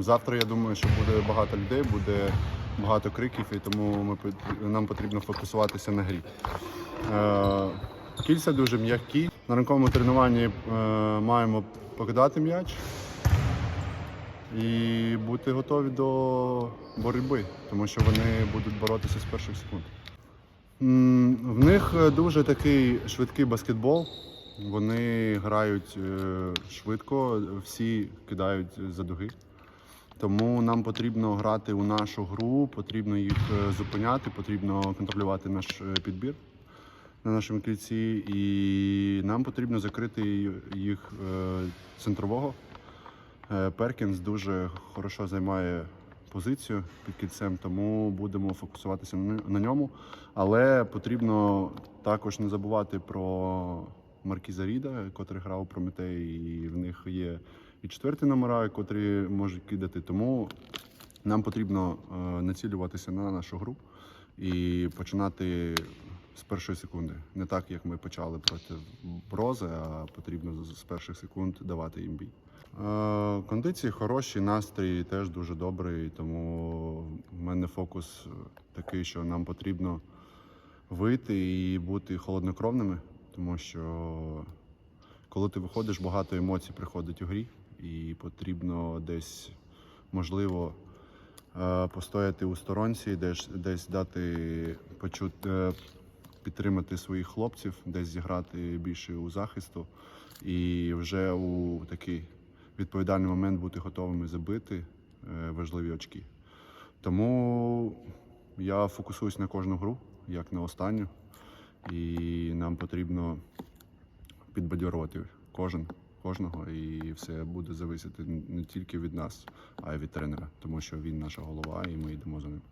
Завтра я думаю, що буде багато людей, буде багато криків, і тому ми, нам потрібно фокусуватися на грі. Е, кільця дуже м'які. На ранковому тренуванні е, маємо покидати м'яч і бути готові до боротьби, тому що вони будуть боротися з перших секунд. В них дуже такий швидкий баскетбол. Вони грають е, швидко, всі кидають за дуги. Тому нам потрібно грати у нашу гру, потрібно їх е, зупиняти, потрібно контролювати наш е, підбір на нашому кільці, і нам потрібно закрити їх е, центрового. Перкінс дуже хорошо займає позицію під кільцем, тому будемо фокусуватися на ньому. Але потрібно також не забувати про Маркіза Ріда, котрий грав у Прометей, і в них є і четверті номера, котрі можуть кидати. Тому нам потрібно е, націлюватися на нашу гру і починати з першої секунди. Не так, як ми почали проти Брози, а потрібно з з перших секунд давати їм бій. Е, Кондиції хороші, настрій теж дуже добрий, тому в мене фокус такий, що нам потрібно вийти і бути холоднокровними, тому що коли ти виходиш, багато емоцій приходить у грі, і потрібно десь, можливо, е, постояти у сторонці, десь, десь дати почути, е, підтримати своїх хлопців, десь зіграти більше у захисту і вже у такий відповідальний момент бути готовими забити е, важливі очки. Тому я фокусуюсь на кожну гру, як на останню, і нам потрібно підбадьорувати кожен, кожного, і все буде зависіти не тільки від нас, а й від тренера, тому що він наша голова, і ми йдемо за ним.